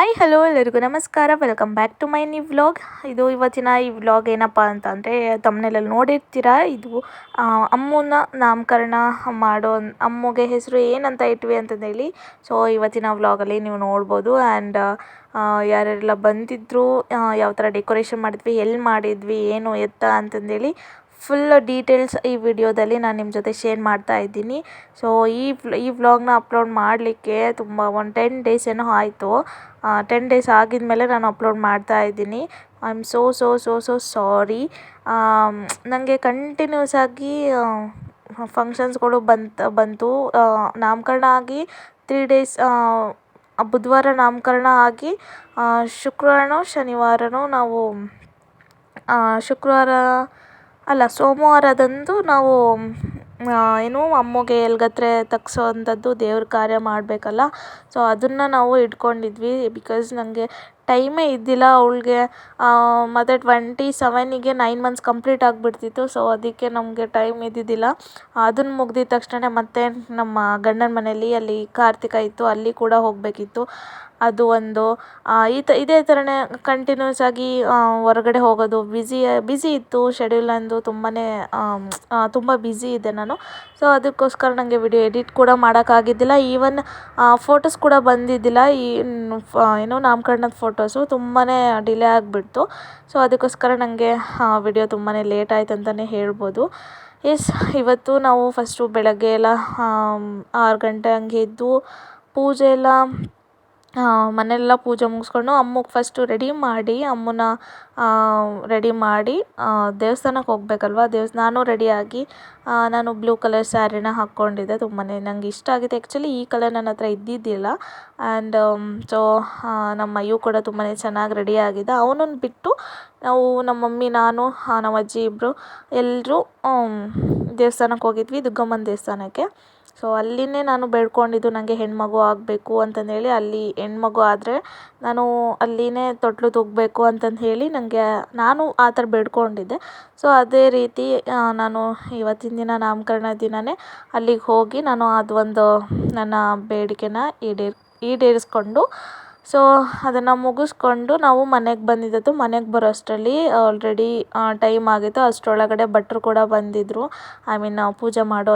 Hi hello ಎಲ್ಲರಿಗೂ ನಮಸ್ಕಾರ. Welcome back to my new vlog ಇದು ಇವತ್ತಿನ ಈ ವ್ಲಾಗ್ ಏನಪ್ಪ ಅಂತಂದರೆ ತಮ್ಮನೇಲಲ್ಲಿ ನೋಡಿರ್ತೀರ? ಇದು ಆ, ಅಮ್ಮನ ನಾಮಕರಣ ಮಾಡೋ ಅಮ್ಮಗೆ ಹೆಸರು ಏನಂತ ಇಟ್ವಿ ಅಂತಂದೇಳಿ ಸೊ ಇವತ್ತಿನ ವ್ಲಾಗಲ್ಲಿ ನೀವು ನೋಡ್ಬೋದು. ಆ್ಯಂಡ್ ಯಾರೆಲ್ಲ ಬಂದಿದ್ರು ಯಾವ ಥರ ಡೆಕೋರೇಷನ್ ಮಾಡಿದ್ವಿ ಎಲ್ಲಿ ಮಾಡಿದ್ವಿ ಏನು ಎತ್ತ ಅಂತಂದೇಳಿ ಫುಲ್ ಡೀಟೇಲ್ಸ್ ಈ ವಿಡಿಯೋದಲ್ಲಿ ನಾನು ನಿಮ್ಮ ಜೊತೆ ಶೇರ್ ಮಾಡ್ತಾ ಇದ್ದೀನಿ. ಸೊ ಈ ಈ ವ್ಲಾಗ್ನ ಅಪ್ಲೋಡ್ ಮಾಡಲಿಕ್ಕೆ ತುಂಬ ಒಂದು ಟೆನ್ ಡೇಸ್ ಏನೋ ಆಯಿತು. ಟೆನ್ ಡೇಸ್ ಆಗಿದ್ಮೇಲೆ ನಾನು ಅಪ್ಲೋಡ್ ಮಾಡ್ತಾ ಇದ್ದೀನಿ. I am so so so so sorry ನನಗೆ ಕಂಟಿನ್ಯೂಸ್ ಆಗಿ ಫಂಕ್ಷನ್ಸ್ಗಳು ಬಂತ, ಬಂತು. ನಾಮಕರಣ ಆಗಿ ತ್ರೀ ಡೇಸ್ ಬುಧವಾರ ನಾಮಕರಣ ಆಗಿ ಶುಕ್ರವಾರನೋ, ಶನಿವಾರನೋ ನಾವು ಶುಕ್ರವಾರ ಅಲ್ಲ, ಸೋಮವಾರದಂದು ನಾವು ಏನು ಅಮ್ಮಗೆ ಎಲ್ಗತ್ರೆ ತಗ್ಸೋವಂಥದ್ದು ದೇವ್ರ ಕಾರ್ಯ ಮಾಡಬೇಕಲ್ಲ. ಸೊ ಅದನ್ನು ನಾವು ಇಟ್ಕೊಂಡಿದ್ವಿ ಬಿಕಾಸ್ ನನಗೆ ಟೈಮೇ ಇದ್ದಿಲ್ಲ ಅವಳಿಗೆ. ಮತ್ತು ಟ್ವೆಂಟಿ ಸೆವೆನಿಗೆ ನೈನ್ ಮಂತ್ಸ್ ಕಂಪ್ಲೀಟ್ ಆಗಿಬಿಡ್ತಿತ್ತು. ಸೊ ಅದಕ್ಕೆ ನಮಗೆ ಟೈಮ್ ಇದ್ದಿದ್ದಿಲ್ಲ. ಅದನ್ನು ಮುಗ್ದಿದ ತಕ್ಷಣ ಮತ್ತೆ ನಮ್ಮ ಗಂಡನ ಮನೆಯಲ್ಲಿ ಅಲ್ಲಿ ಕಾರ್ತಿಕ ಇತ್ತು, ಅಲ್ಲಿ ಕೂಡ ಹೋಗಬೇಕಿತ್ತು. ಅದು ಒಂದು ಈ ತ ಇದೇ ಥರನೇ ಕಂಟಿನ್ಯೂಸ್ ಆಗಿ ಹೊರಗಡೆ ಹೋಗೋದು. ಬ್ಯುಸಿ ಬ್ಯುಸಿ ಇತ್ತು ಶೆಡ್ಯೂಲ್ ಅಂದು ತುಂಬಾ ತುಂಬ ಬ್ಯುಸಿ ಇದ್ದೆ ನಾನು. ಸೊ ಅದಕ್ಕೋಸ್ಕರ ನನಗೆ ವಿಡಿಯೋ ಎಡಿಟ್ ಕೂಡ ಮಾಡೋಕ್ಕಾಗಿದ್ದಿಲ್ಲ. ಈವನ್ ಫೋಟೋಸ್ ಕೂಡ ಬಂದಿದ್ದಿಲ್ಲ. ಈ ಏನು ನಾಮಕರಣದ ಫೋಟೋಸು ತುಂಬಾ ಡಿಲೇ ಆಗಿಬಿಡ್ತು. ಸೊ ಅದಕ್ಕೋಸ್ಕರ ನನಗೆ ವಿಡಿಯೋ ತುಂಬಾ ಲೇಟ್ ಆಯ್ತು ಅಂತಲೇ ಹೇಳ್ಬೋದು. ಎಸ್ ಇವತ್ತು ನಾವು ಫಸ್ಟು ಬೆಳಗ್ಗೆ ಎಲ್ಲ ಆರು ಗಂಟೆ ಹಂಗೆ ಎದ್ದು ಪೂಜೆ ಎಲ್ಲ ಮನೆಯೆಲ್ಲ ಪೂಜೆ ಮುಗಿಸ್ಕೊಂಡು ಅಮ್ಮಗೆ ಫಸ್ಟು ರೆಡಿ ಮಾಡಿ ಅಮ್ಮನ ರೆಡಿ ಮಾಡಿ ದೇವಸ್ಥಾನಕ್ಕೆ ಹೋಗಬೇಕಲ್ವಾ? ದೇವ್ಸ್, ನಾನು ರೆಡಿಯಾಗಿ ನಾನು ಬ್ಲೂ ಕಲರ್ ಸ್ಯಾರಿನ ಹಾಕ್ಕೊಂಡಿದ್ದೆ ತುಂಬಾ ನಂಗೆ ಇಷ್ಟ ಆಗಿದೆ. ಆ್ಯಕ್ಚುಲಿ ಈ ಕಲರ್ ನನ್ನ ಹತ್ರ ಇದ್ದಿದ್ದಿಲ್ಲ. ಆ್ಯಂಡ್ ಸೊ ನಮ್ಮ ಅಯ್ಯು ಕೂಡ ತುಂಬಾ ಚೆನ್ನಾಗಿ ರೆಡಿ ಆಗಿದ್ದ ಅವನನ್ನು ಬಿಟ್ಟು ನಾವು ನಮ್ಮ ಮಮ್ಮಿ, ನಾನು ನಮ್ಮ ಅಜ್ಜಿ ಇಬ್ಬರು ಎಲ್ಲರೂ ದೇವಸ್ಥಾನಕ್ಕೆ ಹೋಗಿದ್ವಿ. ದುಗ್ಗಮ್ಮನ ದೇವಸ್ಥಾನಕ್ಕೆ. ಸೊ ಅಲ್ಲಿನೇ ನಾನು ಬೇಡ್ಕೊಂಡಿದ್ದು ನನಗೆ ಹೆಣ್ಮಗು ಆಗಬೇಕು ಅಂತಂದೇಳಿ ಅಲ್ಲಿ ಹೆಣ್ಮಗು ಆದರೆ ನಾನು ಅಲ್ಲಿನೇ ತೊಟ್ಲು ತೂಗಬೇಕು ಅಂತಂದು ಹೇಳಿ ನನಗೆ ನಾನು ಆ ಥರ ಬೇಡ್ಕೊಂಡಿದ್ದೆ. ಸೊ ಅದೇ ರೀತಿ ನಾನು ಇವತ್ತಿನ ದಿನ ನಾಮಕರಣ ದಿನವೇ ಅಲ್ಲಿಗೆ ಹೋಗಿ ನಾನು ಅದೊಂದು ನನ್ನ ಬೇಡಿಕೆನ ಈಡೇರ್ ಈಡೇರಿಸ್ಕೊಂಡು ಸೊ ಅದನ್ನು ಮುಗಿಸ್ಕೊಂಡು ನಾವು ಮನೆಗೆ ಬಂದಿದ್ದದ್ದು ಮನೆಗೆ ಬರೋ ಅಷ್ಟರಲ್ಲಿ ಆಲ್ರೆಡಿ ಟೈಮ್ ಆಗಿತ್ತು. ಅಷ್ಟರೊಳಗಡೆ ಭಟ್ರು ಕೂಡ ಬಂದಿದ್ದರು ಐ ಮೀನ್ ಪೂಜೆ ಮಾಡೋ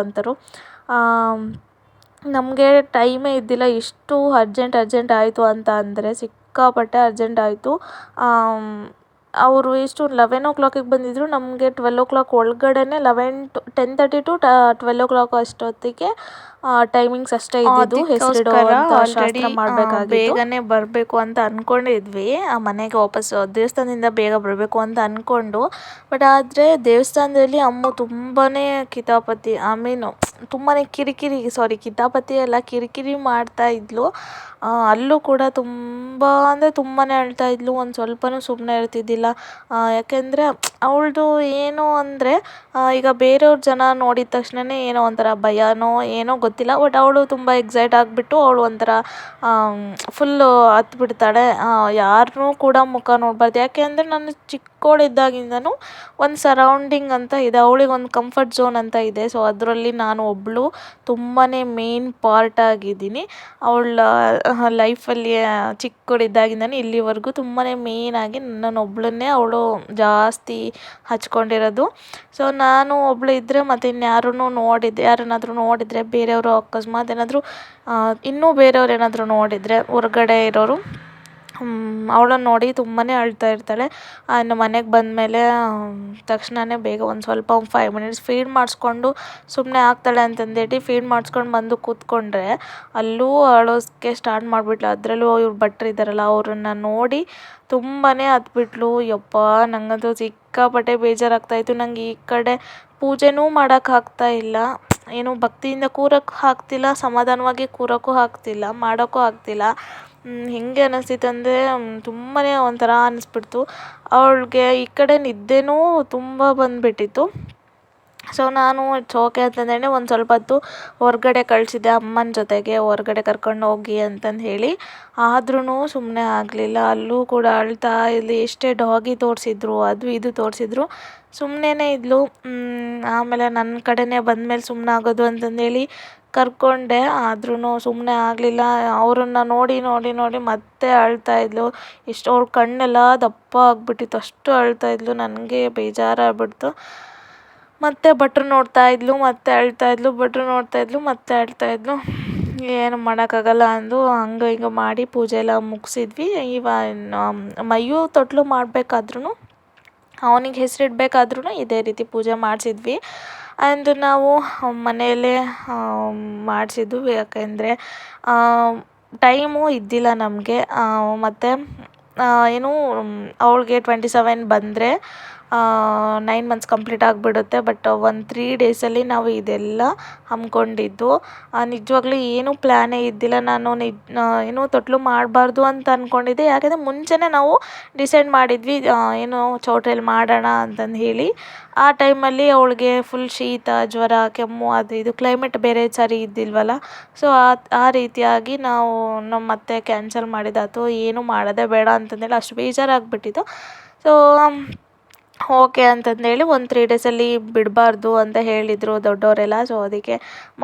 ನಮಗೆ ಟೈಮೇ ಇದ್ದಿಲ್ಲ. ಇಷ್ಟು ಅರ್ಜೆಂಟ್ ಅರ್ಜೆಂಟ್ ಆಯಿತು ಅಂತ ಅಂದರೆ ಸಿಕ್ಕಾಪಟ್ಟೆ ಅರ್ಜೆಂಟ್ ಆಯಿತು. ಅವರು ಎಷ್ಟು ಲೆವೆನ್ ಓ ಕ್ಲಾಕಿಗೆ ಬಂದಿದ್ದರು ನಮಗೆ ಟ್ವೆಲ್ ಓ ಕ್ಲಾಕ್ ಒಳಗಡೆನೆ eleven to ten thirty to twelve o'clock ಅಷ್ಟೊತ್ತಿಗೆ ಟೈಮಿಂಗ್ಸ್ ಅಷ್ಟೇ ಇದ್ದಿದ್ದು ಹೆಸರಿಡೋ ಮಾಡಬೇಕಾಗಿತ್ತು. ಬೇಗನೆ ಬರಬೇಕು ಅಂತ ಅಂದ್ಕೊಂಡಿದ್ವಿ ಆ ಮನೆಗೆ ವಾಪಸ್ ದೇವಸ್ಥಾನದಿಂದ ಬೇಗ ಬರಬೇಕು ಅಂತ ಅಂದ್ಕೊಂಡು ಬಟ್ ಆದರೆ ದೇವಸ್ಥಾನದಲ್ಲಿ ಅಮ್ಮ ತುಂಬಾ ಕಿತಾಪತಿ ಐ ಮೀನ್ ತುಂಬಾ ಕಿರಿಕಿರಿ ಸಾರಿ ಕಿತಾಪತಿ ಎಲ್ಲ ಕಿರಿಕಿರಿ ಮಾಡ್ತಾ ಇದ್ಲು. ಆ, ಅಲ್ಲೂ ಕೂಡ ತುಂಬ ಅಂದರೆ ತುಂಬಾ ಅಳ್ತಾ ಇದ್ಲು ಒಂದು ಸ್ವಲ್ಪನೂ ಸುಮ್ಮನೆ ಇರ್ತಿದ್ದಿಲ್ಲ. ಆ, ಯಾಕೆಂದರೆ ಅವಳದು ಏನು ಅಂದರೆ ಈಗ ಬೇರೆಯವ್ರ ಜನ ನೋಡಿದ ತಕ್ಷಣನೇ ಏನೋ ಒಂಥರ ಭಯನೋ ಏನೋ ಗೊತ್ತಿಲ್ಲ. ಬಟ್ ಅವಳು ತುಂಬ ಎಕ್ಸೈಟ್ ಆಗಿಬಿಟ್ಟು ಅವಳು ಒಂಥರ ಫುಲ್ಲು ಹತ್ಬಿಡ್ತಾಳೆ ಯಾರನ್ನೂ ಕೂಡ ಮುಖ ನೋಡಬಾರ್ದು. ಯಾಕೆ ಅಂದರೆ ನಾನು ಚಿಕ್ಕವಳಿದ್ದಾಗಿಂದನೂ ಒಂದು ಸರೌಂಡಿಂಗ್ ಅಂತ ಇದೆ. ಅವಳಿಗೆ ಒಂದು ಕಂಫರ್ಟ್ ಝೋನ್ ಅಂತ ಇದೆ. ಸೊ ಅದರಲ್ಲಿ ನಾನು ಒಬ್ಬಳು ತುಂಬಾ ಮೇನ್ ಪಾರ್ಟ್ ಆಗಿದ್ದೀನಿ. ಅವಳ ಲೈಫಲ್ಲಿ ಚಿಕ್ಕವಳಿದ್ದಾಗಿಂದನೇ ಇಲ್ಲಿವರೆಗೂ ತುಂಬಾ ಮೇನ್ ಆಗಿ ನನ್ನ ನನ್ನನ್ನೊಬ್ಬಳನ್ನೇ ಅವಳು ಜಾಸ್ತಿ ಹಚ್ಕೊಂಡಿರೋದು. ಸೊ ನಾನು ಒಬ್ಳು ಇದ್ದರೆ ಮತ್ತು ಇನ್ಯಾರೂ ನೋಡಿದ್ದೆ ಯಾರನ್ನಾದರೂ ನೋಡಿದರೆ, ಬೇರೆಯವರು ಅಕಸ್ಮಾತ್ ಏನಾದರೂ ಇನ್ನೂ ಬೇರೆಯವ್ರು ಏನಾದರೂ ನೋಡಿದರೆ, ಹೊರ್ಗಡೆ ಇರೋರು ಅವಳನ್ನ ನೋಡಿ ತುಂಬಾ ಅಳ್ತಾ ಇರ್ತಾಳೆ. ಇನ್ನು ಮನೆಗೆ ಬಂದಮೇಲೆ ತಕ್ಷಣನೇ ಬೇಗ ಒಂದು ಸ್ವಲ್ಪ ಒಂದು ಫೈವ್ ಮಿನಿಟ್ಸ್ ಫೀಡ್ ಮಾಡಿಸ್ಕೊಂಡು ಸುಮ್ಮನೆ ಆಗ್ತಾಳೆ ಅಂತಂದೇಳಿ ಫೀಡ್ ಮಾಡಿಸ್ಕೊಂಡು ಬಂದು ಕೂತ್ಕೊಂಡ್ರೆ ಅಲ್ಲೂ ಅಳೋಕ್ಕೆ ಸ್ಟಾರ್ಟ್ ಮಾಡಿಬಿಟ್ಲು. ಅದರಲ್ಲೂ ಇವ್ರು ಭಟ್ರು ಇದ್ದಾರಲ್ಲ, ಅವ್ರನ್ನ ನೋಡಿ ತುಂಬಾ ಹತ್ಬಿಟ್ಲು ಯಪ್ಪ ನನಗಂತೂ ಸಿಕ್ಕಾಪಟ್ಟೆ ಬೇಜಾರಾಗ್ತಾಯಿತ್ತು ನಂಗೆ ಈ ಕಡೆ ಪೂಜೆನೂ ಮಾಡೋಕ್ಕಾಗ್ತಾ ಇಲ್ಲ. ಏನು ಭಕ್ತಿಯಿಂದ ಕೂರೋಕ್ಕೂ ಆಗ್ತಿಲ್ಲ, ಸಮಾಧಾನವಾಗಿ ಕೂರೋಕ್ಕೂ ಆಗ್ತಿಲ್ಲ, ಮಾಡೋಕ್ಕೂ ಆಗ್ತಿಲ್ಲ. ಹೇಗೆ ಅನ್ನಿಸ್ತಿತ್ತು ಅಂದರೆ ತುಂಬಾ ಒಂಥರ ಅನ್ನಿಸ್ಬಿಡ್ತು ಅವಳಿಗೆ ಈ ಕಡೆ ನಿದ್ದೆನೂ ತುಂಬ ಬಂದುಬಿಟ್ಟಿತ್ತು. ಸೊ ನಾನು ಇಟ್ಸ್ ಓಕೆ ಅಂತಂದೇಳಿ ಒಂದು ಸ್ವಲ್ಪ ಹೊತ್ತು ಹೊರಗಡೆ ಕಳಿಸಿದ್ದೆ ಅಮ್ಮನ ಜೊತೆಗೆ, ಹೊರಗಡೆ ಕರ್ಕೊಂಡು ಹೋಗಿ ಅಂತಂದು ಹೇಳಿ. ಆದ್ರೂ ಸುಮ್ಮನೆ ಆಗಲಿಲ್ಲ. ಅಲ್ಲೂ ಕೂಡ ಅಳ್ತಾ ಇಲ್ಲಿ ಎಷ್ಟೇ ಡಾಗಿ ತೋರಿಸಿದ್ರು, ಅದು ಇದು ತೋರಿಸಿದ್ರು. ಸುಮ್ಮನೆ ಇದ್ಲು. ಆಮೇಲೆ ನನ್ನ ಕಡೆನೇ ಬಂದಮೇಲೆ ಸುಮ್ಮನಾಗೋದು ಅಂತಂದೇಳಿ ಕರ್ಕೊಂಡೆ ಆದ್ರೂ ಸುಮ್ಮನೆ ಆಗಲಿಲ್ಲ. ಅವರನ್ನು ನೋಡಿ ನೋಡಿ ನೋಡಿ ಮತ್ತೆ ಅಳ್ತಾ ಇದ್ಳು ಇಷ್ಟು ಅವ್ರ ಕಣ್ಣೆಲ್ಲ ದಪ್ಪ ಆಗಿಬಿಟ್ಟಿತ್ತು. ಅಷ್ಟು ಅಳ್ತಾ ಇದ್ಲು. ನನಗೆ ಬೇಜಾರಾಗ್ಬಿಡ್ತು. ಮತ್ತೆ ಭಟ್ರು ನೋಡ್ತಾ ಇದ್ಲು, ಮತ್ತೆ ಅಳ್ತಾ ಇದ್ಲು, ಭಟ್ರು ನೋಡ್ತಾ ಇದ್ಲು, ಮತ್ತೆ ಅಳ್ತಾ ಇದ್ಲು. ಏನು ಮಾಡೋಕ್ಕಾಗಲ್ಲ ಅಂದು ಹಂಗೆ ಹಿಂಗೆ ಮಾಡಿ ಪೂಜೆ ಎಲ್ಲ ಮುಗಿಸಿದ್ವಿ. ಇವ ಮೈಯು ತೊಟ್ಲು ಮಾಡಬೇಕಾದ್ರೂ ಅವನಿಗೆ ಹೆಸರಿಡ್ಬೇಕಾದ್ರೂ ಇದೇ ರೀತಿ ಪೂಜೆ ಮಾಡಿಸಿದ್ವಿ. ಆ್ಯಂಡ್ ನಾವು ಮನೆಯಲ್ಲೇ ಮಾಡಿಸಿದ್ದು. ಯಾಕೆಂದರೆ ಟೈಮು ಇದ್ದಿಲ್ಲ ನಮಗೆ. ಮತ್ತು ಏನು ಅವಳಿಗೆ ಟ್ವೆಂಟಿ ಸೆವೆನ್ ಬಂದರೆ ನೈನ್ ಮಂತ್ಸ್ ಕಂಪ್ಲೀಟ್ ಆಗಿಬಿಡುತ್ತೆ ಬಟ್ ಒಂದು ತ್ರೀ ಡೇಸಲ್ಲಿ ನಾವು ಇದೆಲ್ಲ ಹಮ್ಮಿಕೊಂಡಿದ್ದು. ನಿಜವಾಗ್ಲೂ ಏನೂ ಪ್ಲ್ಯಾನೇ ಇದ್ದಿಲ್ಲ. ನಾನು ನಿಜ ಏನು ತೊಟ್ಲು ಮಾಡಬಾರ್ದು ಅಂತ ಅಂದ್ಕೊಂಡಿದ್ದೆ ಯಾಕೆಂದರೆ ಮುಂಚೆನೇ ನಾವು ಡಿಸೈಡ್ ಮಾಡಿದ್ವಿ ಏನು ಚೌಟ್ರಿಯಲ್ಲಿ ಮಾಡೋಣ ಅಂತಂದು ಹೇಳಿ. ಆ ಟೈಮಲ್ಲಿ ಅವಳಿಗೆ ಫುಲ್ ಶೀತ, ಜ್ವರ, ಕೆಮ್ಮು, ಅದು ಇದು ಕ್ಲೈಮೇಟ್ ಬೇರೆ ಸರಿ ಇದ್ದಿಲ್ವಲ್ಲ. ಸೊ ಆ ಆ ರೀತಿಯಾಗಿ ನಾವು ನಮ್ಮ ಮತ್ತೆ ಕ್ಯಾನ್ಸಲ್ ಮಾಡಿದ್ದಾಯ್ತು ಏನು ಮಾಡೋದೇ ಬೇಡ ಅಂತಂದೇಳಿ ಅಷ್ಟು ಬೇಜಾರಾಗಿಬಿಟ್ಟಿತ್ತು. ಸೊ ಓಕೆ ಅಂತಂದೇಳಿ ಒಂದು ತ್ರೀ ಡೇಸಲ್ಲಿ ಬಿಡಬಾರ್ದು ಅಂತ ಹೇಳಿದರು ದೊಡ್ಡವರೆಲ್ಲ ಸೊ ಅದಕ್ಕೆ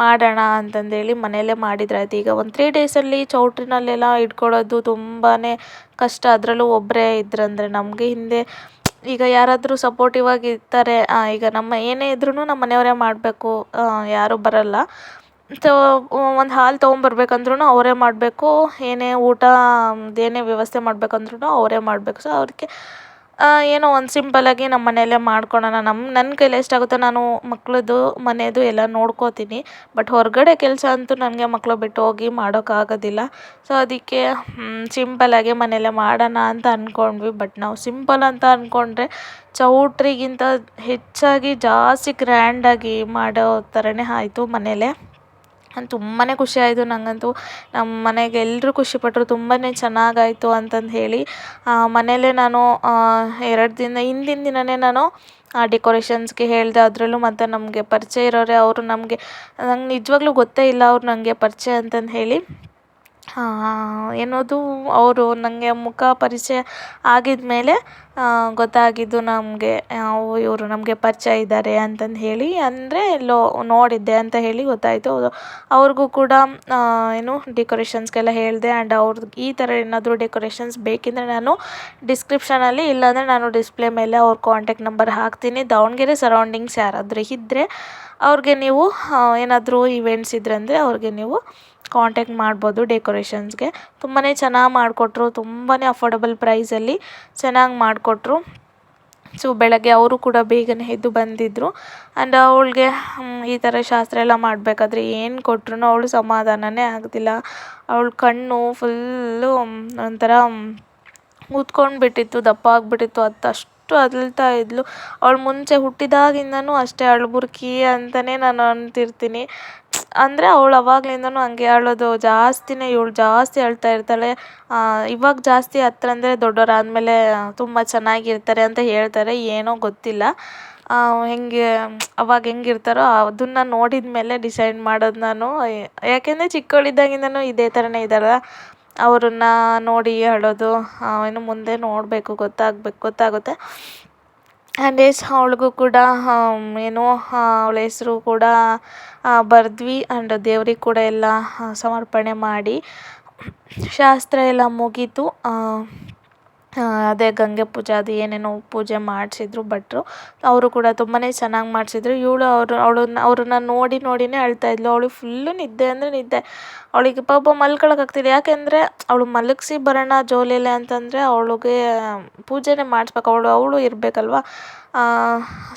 ಮಾಡೋಣ ಅಂತಂದೇಳಿ ಮನೆಯಲ್ಲೇ ಮಾಡಿದ್ರಾಯ್ತು. ಈಗ ಒಂದು ತ್ರೀ ಡೇಸಲ್ಲಿ ಚೌಟ್ರಿನಲ್ಲೆಲ್ಲ ಇಟ್ಕೊಳ್ಳೋದು ತುಂಬಾ ಕಷ್ಟ. ಅದರಲ್ಲೂ ಒಬ್ಬರೇ ಇದ್ರಂದರೆ ನಮಗೆ ಹಿಂದೆ ಈಗ ಯಾರಾದರೂ ಸಪೋರ್ಟಿವ್ ಆಗಿ ಇರ್ತಾರೆ ಈಗ ನಮ್ಮ ಏನೇ ಇದ್ರೂ ನಮ್ಮ ಮನೆಯವರೇ ಮಾಡಬೇಕು ಯಾರೂ ಬರಲ್ಲ. ಸೊ ಒಂದು ಹಾಲು ತೊಗೊಂಬರ್ಬೇಕಂದ್ರೂ ಅವರೇ ಮಾಡಬೇಕು, ಏನೇ ಊಟ, ಏನೇ ವ್ಯವಸ್ಥೆ ಮಾಡಬೇಕಂದ್ರೂ ಅವರೇ ಮಾಡಬೇಕು. ಸೊ ಅದಕ್ಕೆ ಏನೋ ಒಂದು ಸಿಂಪಲ್ಲಾಗಿ ನಮ್ಮ ಮನೆಯಲ್ಲೇ ಮಾಡ್ಕೊಳ್ಳೋಣ ನಮ್ಮ ನನ್ನ ಕೈಲಿ ಎಷ್ಟಾಗುತ್ತೋ ನಾನು ಮಕ್ಳದ್ದು ಮನೆಯದು ಎಲ್ಲ ನೋಡ್ಕೋತೀನಿ. ಬಟ್ ಹೊರಗಡೆ ಕೆಲಸ ಅಂತೂ ನನಗೆ ಮಕ್ಕಳು ಬಿಟ್ಟು ಹೋಗಿ ಮಾಡೋಕ್ಕಾಗೋದಿಲ್ಲ. ಸೊ ಅದಕ್ಕೆ ಸಿಂಪಲ್ಲಾಗಿ ಮನೆಯಲ್ಲೇ ಮಾಡೋಣ ಅಂತ ಅಂದ್ಕೊಂಡ್ವಿ ಬಟ್ ನಾವು ಸಿಂಪಲ್ ಅಂತ ಅಂದ್ಕೊಂಡ್ರೆ ಚೌಟ್ರಿಗಿಂತ ಹೆಚ್ಚಾಗಿ ಜಾಸ್ತಿ ಗ್ರ್ಯಾಂಡಾಗಿ ಮಾಡೋ ಥರನೇ ಆಯಿತು ಮನೆಯಲ್ಲೇ. ತುಂಬಾ ಖುಷಿ ಆಯಿತು ನನಗಂತೂ ನಮ್ಮ ಮನೆಗೆ ಎಲ್ಲರೂ ಖುಷಿಪಟ್ಟರು ತುಂಬಾ ಚೆನ್ನಾಗಾಯಿತು ಅಂತಂದು ಹೇಳಿ ಮನೆಯಲ್ಲೇ ನಾನು ಎರಡು ದಿನ, ಹಿಂದಿನ ದಿನವೇ ನಾನು, ಆ ಡೆಕೋರೇಷನ್ಸ್ಗೆ ಹೇಳಿದೆ. ಅದರಲ್ಲೂ ಮತ್ತು ನಮಗೆ ಪರಿಚಯ ಇರೋರೆ ಅವರು ನಮಗೆ, ನಂಗೆ ನಿಜವಾಗ್ಲೂ ಗೊತ್ತೇ ಇಲ್ಲ ಅವ್ರು ನನಗೆ ಪರಿಚಯ ಅಂತಂದು ಹೇಳಿ. ಏನದು ಅವರು ನನಗೆ ಮುಖ ಪರಿಚಯ ಆಗಿದ ಮೇಲೆ ಗೊತ್ತಾಗಿದ್ದು ನಮಗೆ ಇವರು ನಮಗೆ ಪರಿಚಯ ಇದ್ದಾರೆ ಅಂತಂದು ಹೇಳಿ, ಅಂದರೆ ಎಲ್ಲೋ ನೋಡಿದ್ದೆ ಅಂತ ಹೇಳಿ ಗೊತ್ತಾಯಿತು. ಅವ್ರಿಗೂ ಕೂಡ ಏನು ಡೆಕೋರೇಷನ್ಸ್ಗೆಲ್ಲ ಹೇಳಿದೆ ಆ್ಯಂಡ್ ಅವ್ರದ್ದು ಈ ಥರ ಏನಾದರೂ ಡೆಕೋರೇಷನ್ಸ್ ಬೇಕಿದ್ದರೆ ನಾನು ಡಿಸ್ಕ್ರಿಪ್ಷನಲ್ಲಿ ಇಲ್ಲಾಂದರೆ ನಾನು ಡಿಸ್ಪ್ಲೇ ಮೇಲೆ ಅವ್ರ ಕಾಂಟ್ಯಾಕ್ಟ್ ನಂಬರ್ ಹಾಕ್ತೀನಿ. ದಾವಣಗೆರೆ ಸರೌಂಡಿಂಗ್ಸ್ ಯಾರಾದರೂ ಇದ್ದರೆ ಅವ್ರಿಗೆ ನೀವು ಏನಾದರೂ ಇವೆಂಟ್ಸ್ ಇದ್ರೆ ಅಂದರೆ ಅವ್ರಿಗೆ ನೀವು ಕಾಂಟ್ಯಾಕ್ಟ್ ಮಾಡ್ಬೋದು ಡೆಕೋರೇಷನ್ಸ್ಗೆ ತುಂಬಾ ಚೆನ್ನಾಗಿ ಮಾಡಿಕೊಟ್ರು ತುಂಬಾ ಅಫೋರ್ಡಬಲ್ ಪ್ರೈಸಲ್ಲಿ ಚೆನ್ನಾಗಿ ಮಾಡಿಕೊಟ್ರು. ಸೊ ಬೆಳಗ್ಗೆ ಅವರು ಕೂಡ ಬೇಗನೆ ಎದ್ದು ಬಂದಿದ್ದರು ಆ್ಯಂಡ್ ಅವಳಿಗೆ ಈ ಥರ ಶಾಸ್ತ್ರ ಎಲ್ಲ ಮಾಡಬೇಕಾದ್ರೆ ಏನು ಕೊಟ್ರು ಅವಳು ಸಮಾಧಾನನೇ ಆಗ್ತಿಲ್ಲ ಅವಳ ಕಣ್ಣು ಫುಲ್ಲು ಒಂಥರ ಉತ್ಕೊಂಡು ಬಿಟ್ಟಿತ್ತು ದಪ್ಪ ಆಗಿಬಿಟ್ಟಿತ್ತು ಅದು ಅದಲ್ತಾ ಇದ್ಲು. ಅವಳು ಮುಂಚೆ ಹುಟ್ಟಿದಾಗಿಂದನೂ ಅಷ್ಟೇ, ಅಳ್ಬುರ್ಕಿ ಅಂತಲೇ ನಾನು ಅಂತಿರ್ತೀನಿ. ಅಂದರೆ ಅವಳು ಅವಾಗ್ಲಿಂದನೂ ಹಂಗೆ ಅಳೋದು ಜಾಸ್ತಿನೇ ಇವಳು ಜಾಸ್ತಿ ಅಳ್ತಾ ಇರ್ತಾಳೆ. ಇವಾಗ ಜಾಸ್ತಿ ಹತ್ರ ಅಂದರೆ ದೊಡ್ಡವರಾದ್ಮೇಲೆ ತುಂಬ ಚೆನ್ನಾಗಿರ್ತಾರೆ ಅಂತ ಹೇಳ್ತಾರೆ, ಏನೋ ಗೊತ್ತಿಲ್ಲ. ಹೆಂಗೆ, ಅವಾಗ ಹೆಂಗಿರ್ತಾರೋ ಅದನ್ನು ನೋಡಿದ ಮೇಲೆ ಡಿಸೈಡ್ ಮಾಡೋದು ನಾನು. ಯಾಕೆಂದರೆ ಚಿಕ್ಕವಳಿದ್ದಾಗಿಂದನೂ ಇದೇ ಥರನೇ ಇದ್ದಾರಲ್ಲ, ಅವ್ರನ್ನ ನೋಡಿ ಅಳೋದು ಇನ್ನು ಮುಂದೆ ನೋಡಬೇಕು, ಗೊತ್ತಾಗ್ಬೇಕು, ಗೊತ್ತಾಗುತ್ತೆ. ಆ್ಯಂಡ್ ಎಸ್ ಅವಳಿಗೂ ಕೂಡ ಏನೋ ಅವಳ ಹೆಸರು ಕೂಡ ಬರೆದ್ವಿ ಆ್ಯಂಡ್ ದೇವ್ರಿಗೆ ಕೂಡ ಎಲ್ಲ ಸಮರ್ಪಣೆ ಮಾಡಿ. ಶಾಸ್ತ್ರ ಎಲ್ಲ ಮುಗೀತು ಅದೇ ಗಂಗೆ ಪೂಜೆ, ಅದು ಏನೇನೋ ಪೂಜೆ ಮಾಡಿಸಿದ್ರು ಭಟ್ರು. ಅವರು ಕೂಡ ತುಂಬಾ ಚೆನ್ನಾಗಿ ಮಾಡಿಸಿದ್ರು. ಇವಳು ಅವರು, ಅವಳನ್ನ, ಅವ್ರನ್ನ ನೋಡಿ ನೋಡಿನೇ ಅಳ್ತಾ ಇದ್ಲು. ಅವಳಿಗೆ ಫುಲ್ಲು ನಿದ್ದೆ ಅಂದರೆ ನಿದ್ದೆ. ಅವಳಿಗೆ ಪಾಪ ಮಲ್ಕೊಳಕ್ಕೆ ಯಾಕೆಂದರೆ ಅವಳು ಮಲಗಿಸಿ ಬರೋಣ ಜೋಲೆಲೆ ಅಂತಂದರೆ ಅವಳಿಗೆ, ಪೂಜೆನೇ ಮಾಡಿಸ್ಬೇಕು. ಅವಳು ಅವಳು ಇರಬೇಕಲ್ವ?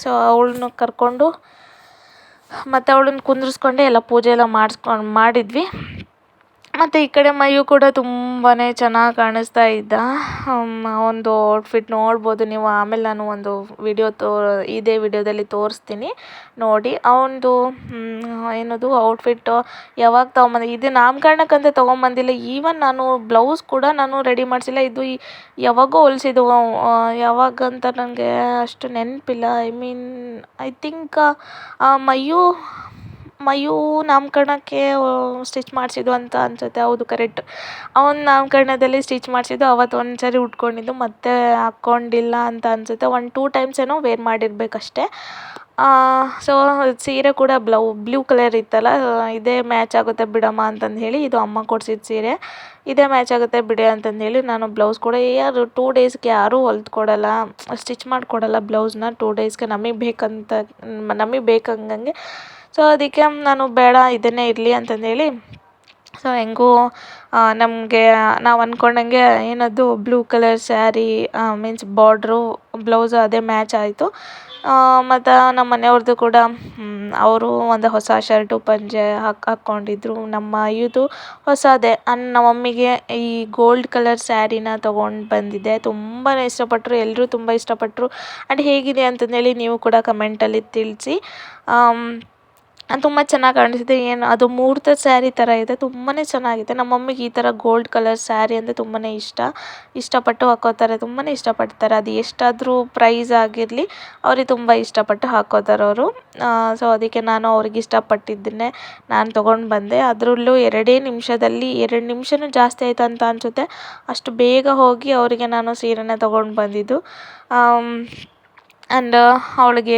ಸೊ ಅವಳನ್ನು ಕರ್ಕೊಂಡು ಮತ್ತು ಅವಳನ್ನ ಕುಂದ್ರಿಸ್ಕೊಂಡೆ ಎಲ್ಲ ಪೂಜೆ ಎಲ್ಲ ಮಾಡಿಸ್ಕೊಂಡು ಮಾಡಿದ್ವಿ. ಮತ್ತು ಈ ಕಡೆ ಮಯು ಕೂಡ ತುಂಬಾ ಚೆನ್ನಾಗಿ ಕಾಣಿಸ್ತಾ ಇದ್ದ. ಒಂದು ಔಟ್ಫಿಟ್ ನೋಡ್ಬೋದು ನೀವು. ಆಮೇಲೆ ನಾನು ಒಂದು ವಿಡಿಯೋ ತೋ, ಇದೇ ವಿಡಿಯೋದಲ್ಲಿ ತೋರಿಸ್ತೀನಿ. ನೋಡಿ ಅವನದು ಏನದು ಔಟ್ಫಿಟ್ಟು ಯಾವಾಗ ತೊಗೊಂಬಂದೆ, ಇದು ನಾಮಕರಣಕ್ಕಂತ ತೊಗೊಂಬಂದಿಲ್ಲ. ಈವನ್ ನಾನು ಬ್ಲೌಸ್ ಕೂಡ ನಾನು ರೆಡಿ ಮಾಡಿಸಿಲ್ಲ. ಇದು ಯಾವಾಗೋ ಹೊಲ್ಸಿದ್ದು. ಯಾವಾಗಂತ ನನಗೆ ಅಷ್ಟು ನೆನಪಿಲ್ಲ. I mean I think Mayu Mayu ನಾಮಕರಣಕ್ಕೆ stitch ಮಾಡಿಸಿದ್ದು ಅಂತ ಅನಿಸುತ್ತೆ. ಹೌದು ಕರೆಕ್ಟ್ ಅವ್ನ ನಾಮಕರಣದಲ್ಲಿ ಸ್ಟಿಚ್ ಮಾಡಿಸಿದ್ದು ಅವತ್ತು ಒಂದು ಸರಿ ಉಟ್ಕೊಂಡಿದ್ದು, ಮತ್ತೆ ಹಾಕ್ಕೊಂಡಿಲ್ಲ ಅಂತ ಅನಿಸುತ್ತೆ. ಒಂದು ಟೂ ಟೈಮ್ಸ್ ಏನೋ ವೇರ್ ಮಾಡಿರ್ಬೇಕು ಅಷ್ಟೇ ಸೊ ಸೀರೆ ಕೂಡ ಬ್ಲೌ ಬ್ಲೂ ಕಲರ್ ಇತ್ತಲ್ಲ, ಇದೇ ಮ್ಯಾಚ್ ಆಗುತ್ತೆ ಬಿಡಮ್ಮ ಅಂತಂದು ಹೇಳಿ ಇದು ಅಮ್ಮ ಕೊಡಿಸಿದ ಸೀರೆ. ಇದೇ ಮ್ಯಾಚ್ ಆಗುತ್ತೆ ಬಿಡಿ ಅಂತಂದು ಹೇಳಿ ನಾನು ಬ್ಲೌಸ್ ಕೂಡ ಯಾರು ಟೂ ಡೇಸ್ಗೆ ಯಾರೂ ಹೊಲ್ದು ಕೊಡಲ್ಲ ಸ್ಟಿಚ್ ಮಾಡಿಕೊಡಲ್ಲ ಬ್ಲೌಸ್ನ ಟೂ ಡೇಸ್ಗೆ ನಮಗೆ ಬೇಕಂತ, ನಮಗೆ ಬೇಕಂಗಂಗೆ ಸೊ ಅದಕ್ಕೆ ನಾನು ಬೇಡ, ಇದನ್ನೇ ಇರಲಿ ಅಂತಂದೇಳಿ ಸೊ ಹೆಂಗೂ ನಮಗೆ, ನಾವು ಅಂದ್ಕೊಂಡಂಗೆ ಏನದು blue colour sari means border blouse ಅದೇ ಮ್ಯಾಚ್ ಆಯಿತು. ಮತ್ತು ನಮ್ಮ ಮನೆಯವ್ರದ್ದು ಕೂಡ ಅವರು ಒಂದು ಹೊಸ ಶರ್ಟು ಪಂಚೆ ಹಾಕಿ, ಹಾಕ್ಕೊಂಡಿದ್ರು. ನಮ್ಮ ಇದು ಹೊಸದೇ. ಅನ್, ನಮ್ಮ ಮಮ್ಮಿಗೆ ಈ ಗೋಲ್ಡ್ ಕಲರ್ ಸ್ಯಾರಿನ ತೊಗೊಂಡು ಬಂದಿದ್ದೆ ತುಂಬಾ ಇಷ್ಟಪಟ್ಟರು ಎಲ್ಲರೂ ತುಂಬ ಇಷ್ಟಪಟ್ಟರು ಆ್ಯಂಡ್ ಹೇಗಿದೆ ಅಂತಂದೇಳಿ ನೀವು ಕೂಡ ಕಮೆಂಟಲ್ಲಿ ತಿಳಿಸಿ. ತುಂಬ ಚೆನ್ನಾಗಿ ಕಾಣಿಸಿದೆ. ಏನು ಅದು ಮುಹೂರ್ತ ಸ್ಯಾರಿ ಥರ ಇದೆ. ತುಂಬಾ ಚೆನ್ನಾಗಿದೆ. ನಮ್ಮ ಮಮ್ಮಿಗೆ ಈ ಥರ ಗೋಲ್ಡ್ ಕಲರ್ ಸ್ಯಾರಿ ಅಂದರೆ ತುಂಬಾ ಇಷ್ಟ. ಇಷ್ಟಪಟ್ಟು ಹಾಕೋತಾರೆ. ತುಂಬಾ ಇಷ್ಟಪಡ್ತಾರೆ. ಅದು ಎಷ್ಟಾದರೂ ಪ್ರೈಸ್ ಆಗಿರಲಿ ಅವ್ರಿಗೆ ತುಂಬ ಇಷ್ಟಪಟ್ಟು ಹಾಕೋತಾರೆ ಅವರು. ಸೊ ಅದಕ್ಕೆ ನಾನು ಅವ್ರಿಗೆ ಇಷ್ಟಪಟ್ಟಿದ್ದನ್ನೇ ನಾನು ತೊಗೊಂಡು ಬಂದೆ. ಅದರಲ್ಲೂ ಎರಡೇ ನಿಮಿಷದಲ್ಲಿ, ಎರಡು ನಿಮಿಷನೂ ಜಾಸ್ತಿ ಆಯ್ತು ಅಂತ ಅನಿಸುತ್ತೆ. ಅಷ್ಟು ಬೇಗ ಹೋಗಿ ಅವರಿಗೆ ನಾನು ಸೀರೆನ ತೊಗೊಂಡು ಬಂದಿದ್ದು. ಆ್ಯಂಡ್ ಅವಳಿಗೆ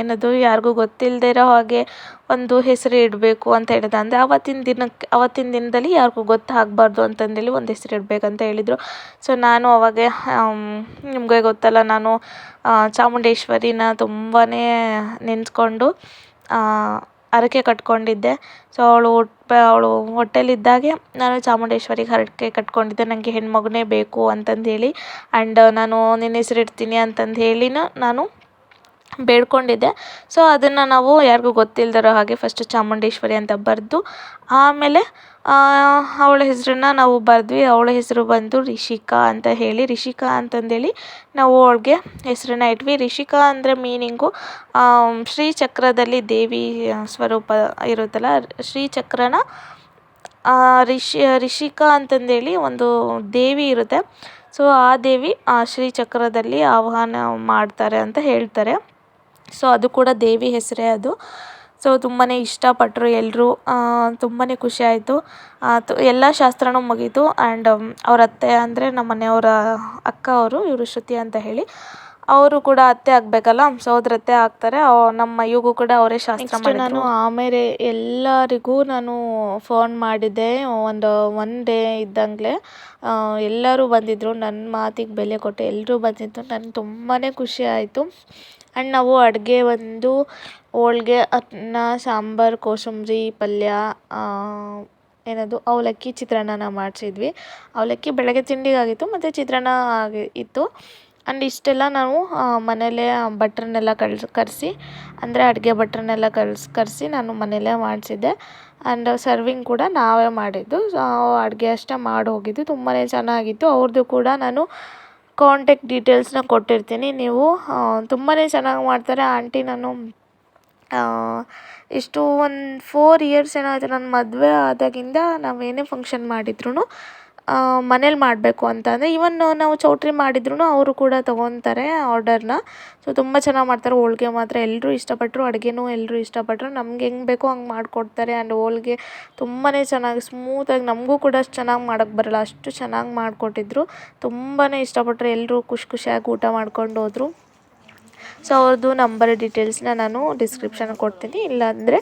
ಏನದು ಯಾರಿಗೂ ಗೊತ್ತಿಲ್ಲದೆ ಇರೋ ಹಾಗೆ ಒಂದು ಹೆಸರು ಇಡಬೇಕು ಅಂತ ಹೇಳಿದೆ. ಅಂದರೆ ಆವತ್ತಿನ ದಿನಕ್ಕೆ ಆವತ್ತಿನ ದಿನದಲ್ಲಿ ಯಾರಿಗೂ ಗೊತ್ತಾಗಬಾರ್ದು ಅಂತಂದೇಳಿ ಒಂದು ಹೆಸರು ಇಡಬೇಕಂತ ಹೇಳಿದರು. ಸೊ ನಾನು ಅವಾಗ ನಿಮಗೆ ಗೊತ್ತಲ್ಲ, ನಾನು ಚಾಮುಂಡೇಶ್ವರಿನ ತುಂಬಾ ನೆನೆಸ್ಕೊಂಡು ಹರಕೆ ಕಟ್ಕೊಂಡಿದ್ದೆ. ಸೊ ಅವಳು ಅವಳು ಹೊಟ್ಟೆಲಿದ್ದಾಗೆ ನಾನು ಚಾಮುಂಡೇಶ್ವರಿಗೆ ಹರಕೆ ಕಟ್ಕೊಂಡಿದ್ದೆ. ನನಗೆ ಹೆಣ್ಮಗನೇ ಬೇಕು ಅಂತಂದು ಹೇಳಿ ಆ್ಯಂಡ್ ನಾನು ನಿನ್ನ ಹೆಸ್ರು ಇಡ್ತೀನಿ ಅಂತಂದು ಹೇಳಿನೂ ನಾನು ಬೇಡ್ಕೊಂಡಿದ್ದೆ. ಸೊ ಅದನ್ನು ನಾವು ಯಾರಿಗೂ ಗೊತ್ತಿಲ್ದಿರೋ ಹಾಗೆ ಫಸ್ಟ್ ಚಾಮುಂಡೇಶ್ವರಿ ಅಂತ ಬರೆದು ಆಮೇಲೆ ಅವಳ ಹೆಸರನ್ನ ನಾವು ಬರೆದ್ವಿ. ಅವಳ ಹೆಸರು ಬಂದು ರಿಷಿಕಾ ಅಂತ ಹೇಳಿ. ರಿಷಿಕಾ ಅಂತಂದೇಳಿ ನಾವು ಅವಳಿಗೆ ಹೆಸರನ್ನ ಇಟ್ವಿ. ರಿಷಿಕಾ ಅಂದರೆ ಮೀನಿಂಗು ಶ್ರೀಚಕ್ರದಲ್ಲಿ ದೇವಿ ಸ್ವರೂಪ ಇರುತ್ತಲ್ಲ, ಶ್ರೀಚಕ್ರನ ರಿಷಿ, ರಿಷಿಕಾ ಅಂತಂದೇಳಿ ಒಂದು ದೇವಿ ಇರುತ್ತೆ. ಸೊ ಆ ದೇವಿ, ಆ ಶ್ರೀಚಕ್ರದಲ್ಲಿ ಆಹ್ವಾನ ಮಾಡ್ತಾರೆ ಅಂತ ಹೇಳ್ತಾರೆ. ಸೊ ಅದು ಕೂಡ ದೇವಿ ಹೆಸರೇ ಅದು. ಸೊ ತುಂಬಾ ಇಷ್ಟಪಟ್ಟರು ಎಲ್ಲರೂ ತುಂಬಾ ಖುಷಿ ಆಯಿತು. ಎಲ್ಲ ಶಾಸ್ತ್ರನೂ ಮುಗೀತು. ಆ್ಯಂಡ್ ಅವ್ರ ಅತ್ತೆ ಅಂದರೆ ನಮ್ಮ ಮನೆಯವರ ಅಕ್ಕ ಅವರು ಇವರು ಶ್ರುತಿ ಅಂತ ಹೇಳಿ. ಅವರು ಕೂಡ ಅತ್ತೆ ಆಗಬೇಕಲ್ಲ ಸೋದರತ್ತೆ ಆಗ್ತಾರೆ. ನಮ್ಮ ಮೈಗೂ ಕೂಡ ಅವರೇ ಶಾಸ್ತ್ರ ನಾನು ಆಮೇಲೆ ಎಲ್ಲರಿಗೂ ನಾನು ಫೋನ್ ಮಾಡಿದ್ದೆ ಒಂದು ಒನ್ ಡೇ ಇದ್ದಂಗೆ ಎಲ್ಲರೂ ಬಂದಿದ್ದರು ನನ್ನ ಮಾತಿಗೆ ಬೆಲೆ ಕೊಟ್ಟು ಎಲ್ಲರೂ ಬಂದಿದ್ದು ನನಗೆ ತುಂಬಾ ಖುಷಿ ಆಯಿತು. ಆ್ಯಂಡ್ ನಾವು ಅಡುಗೆ ಒಂದು ಹೋಳ್ಗೆ, ಅನ್ನ, ಸಾಂಬಾರು, ಕೋಸಂಬರಿ, ಪಲ್ಯ ಏನದು, ಅವಲಕ್ಕಿ, ಚಿತ್ರಾನ್ನನ ಮಾಡಿಸಿದ್ವಿ. ಅವಲಕ್ಕಿ ಬೆಳಗ್ಗೆ ತಿಂಡಿಗಾಗಿತ್ತು, ಮತ್ತು ಚಿತ್ರಾನ್ನ ಆಗಿ ಇತ್ತು. ಆ್ಯಂಡ್ ಇಷ್ಟೆಲ್ಲ ನಾವು ಮನೆಯಲ್ಲೇ ಭಟ್ರನ್ನೆಲ್ಲ ಕಳ್ಸ್, ಕರೆಸಿ, ಅಂದರೆ ಅಡುಗೆ ಭಟ್ರನ್ನೆಲ್ಲ ಕಳ್ಸ್, ಕರೆಸಿ ನಾನು ಮನೆಯಲ್ಲೇ ಮಾಡಿಸಿದ್ದೆ. ಆ್ಯಂಡ್ ಸರ್ವಿಂಗ್ ಕೂಡ ನಾವೇ ಮಾಡಿದ್ದು. ಅಡುಗೆ ಅಷ್ಟೇ ಮಾಡಿ ಹೋಗಿದ್ದು. ತುಂಬಾ ಚೆನ್ನಾಗಿತ್ತು. ಅವ್ರದ್ದು ಕೂಡ ನಾನು ಕಾಂಟ್ಯಾಕ್ಟ್ ಡೀಟೇಲ್ಸ್ನ ಕೊಟ್ಟಿರ್ತೀನಿ. ನೀವು ತುಂಬಾ ಚೆನ್ನಾಗಿ ಮಾಡ್ತಾರೆ. ಆಂಟಿ ನಾನು ಎಷ್ಟು ಒಂದು ಫೋರ್ ಇಯರ್ಸ್ ಏನಾಯಿತು ನನ್ನ ಮದುವೆ ಆದಾಗಿಂದ ನಾವು ಏನೇ ಫಂಕ್ಷನ್ ಮಾಡಿದ್ರೂ ಮನೇಲಿ ಮಾಡಬೇಕು ಅಂತ ಅಂದರೆ ಈವನ್ ನಾವು ಚೌಟ್ರಿ ಮಾಡಿದ್ರೂ ಅವರು ಕೂಡ ತೊಗೊತಾರೆ ಆರ್ಡರ್ನ ಸೊ ತುಂಬ ಚೆನ್ನಾಗಿ ಮಾಡ್ತಾರೆ. ಹೋಳಿಗೆ ಮಾತ್ರ ಎಲ್ಲರೂ ಇಷ್ಟಪಟ್ಟರು ಅಡುಗೆನೂ ಎಲ್ಲರೂ ಇಷ್ಟಪಟ್ಟರು ನಮ್ಗೆ ಹೆಂಗೆ ಬೇಕೋ ಹಂಗೆ ಮಾಡಿಕೊಡ್ತಾರೆ. ಆ್ಯಂಡ್ ಹೋಳಿಗೆ ತುಂಬಾ ಚೆನ್ನಾಗಿ ಸ್ಮೂತಾಗಿ ನಮಗೂ ಕೂಡ ಅಷ್ಟು ಚೆನ್ನಾಗಿ ಮಾಡೋಕ್ಕೆ ಬರಲ್ಲ. ಅಷ್ಟು ಚೆನ್ನಾಗಿ ಮಾಡಿಕೊಟ್ಟಿದ್ರು. ತುಂಬಾ ಇಷ್ಟಪಟ್ಟರು ಎಲ್ಲರೂ ಖುಷಿ ಖುಷಿಯಾಗಿ ಊಟ ಮಾಡ್ಕೊಂಡು ಹೋದರು. ಸೊ ಅವ್ರದ್ದು ನಂಬರ್ ಡೀಟೇಲ್ಸ್ನ ನಾನು ಡಿಸ್ಕ್ರಿಪ್ಷನ್ ಕೊಡ್ತೀನಿ, ಇಲ್ಲಾಂದರೆ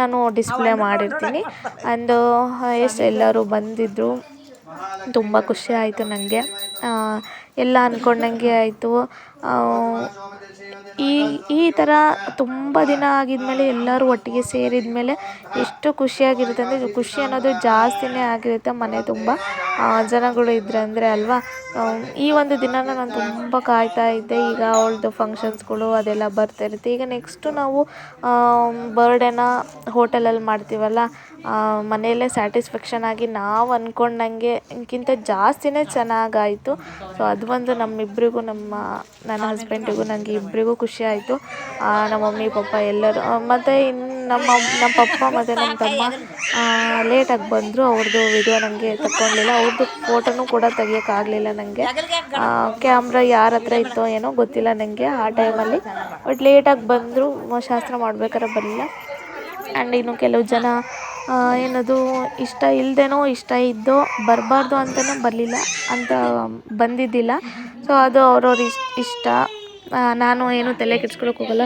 ನಾನು ಡಿಸ್ಪ್ಲೇ ಮಾಡಿರ್ತೀನಿ. ಆ್ಯಂಡ್ ಎಸ್, ಎಲ್ಲರೂ ಬಂದಿದ್ದರು ತುಂಬ ಖುಷಿ ಆಯಿತು ನನಗೆ ಎಲ್ಲ ಅಂದ್ಕೊಂಡಂಗೆ ಆಯಿತು. ಈ ಈ ಥರ ತುಂಬ ದಿನ ಆಗಿದ್ಮೇಲೆ ಎಲ್ಲರೂ ಒಟ್ಟಿಗೆ ಸೇರಿದ ಮೇಲೆ ಎಷ್ಟು ಖುಷಿಯಾಗಿರುತ್ತೆ ಅಂದರೆ ಖುಷಿ ಅನ್ನೋದು ಜಾಸ್ತಿನೇ ಆಗಿರುತ್ತೆ. ಮನೆ ತುಂಬ ಜನಗಳು ಇದ್ದರೆ ಅಂದರೆ ಅಲ್ವಾ? ಈ ಒಂದು ದಿನನ ನಾನು ತುಂಬ ಕಾಯ್ತಾ ಇದ್ದೆ. ಈಗ ಅವಳದು ಫಂಕ್ಷನ್ಸ್ಗಳು ಅದೆಲ್ಲ ಬರ್ತಾ ಇರುತ್ತೆ. ಈಗ ನೆಕ್ಸ್ಟು ನಾವು ಬರ್ಡೇನ ಹೋಟೆಲಲ್ಲಿ ಮಾಡ್ತೀವಲ್ಲ ಮನೆಯಲ್ಲೇ ಸ್ಯಾಟಿಸ್ಫ್ಯಾಕ್ಷನ್ ಆಗಿ ನಾವು ಅಂದ್ಕೊಂಡಂಗೆ ಗಿಂತ ಜಾಸ್ತಿನೇ ಚೆನ್ನಾಗಾಯಿತು. ಸೊ ಅದು ಒಂದು ನಮ್ಮಿಬ್ಬರಿಗೂ ನಮ್ಮ, ನನ್ನ ಹಸ್ಬೆಂಡಿಗೂ ನನಗೆ ಇಬ್ಬರಿಗೂ ಖುಷಿ ಆಯಿತು. ನಮ್ಮ ಮಮ್ಮಿ ಪಪ್ಪ ಎಲ್ಲರೂ ಮತ್ತು ಇನ್ನು ನಮ್ಮ ನಮ್ಮ ಪಪ್ಪ ಮತ್ತು ನಮ್ಮ ತಮ್ಮ ಲೇಟಾಗಿ ಬಂದರು. ಅವ್ರದ್ದು ವಿಡಿಯೋ ನನಗೆ ತಕ್ಕೊಳ್ಲಿಲ್ಲ ಅವ್ರದ್ದು ಫೋಟೋನೂ ಕೂಡ ತೆಗಿಯೋಕ್ಕಾಗಲಿಲ್ಲ ನನಗೆ ಕ್ಯಾಮ್ರಾ ಯಾರ ಹತ್ರ ಇತ್ತೋ ಏನೋ ಗೊತ್ತಿಲ್ಲ ನನಗೆ ಆ ಟೈಮಲ್ಲಿ ಬಟ್ ಲೇಟಾಗಿ ಬಂದರು ಶಾಸ್ತ್ರ ಮಾಡ್ಬೇಕಾದ್ರೆ ಬರಲಿಲ್ಲ. ಆ್ಯಂಡ್ ಇನ್ನು ಕೆಲವು ಜನ ಏನದು, ಇಷ್ಟ ಇಲ್ಲದೇನೋ ಇಷ್ಟ ಇದ್ದೋ ಬರಬಾರ್ದು ಅಂತಲೂ ಬರಲಿಲ್ಲ ಅಂತ ಬಂದಿದ್ದಿಲ್ಲ. ಸೊ ಅದು ಅವ್ರವ್ರ ಇಷ್ಟ. ಇಷ್ಟ ನಾನು ಏನು ತಲೆ ಕೆಡ್ಸ್ಕೊಳಕ್ಕೆ ಹೋಗಲ್ಲ.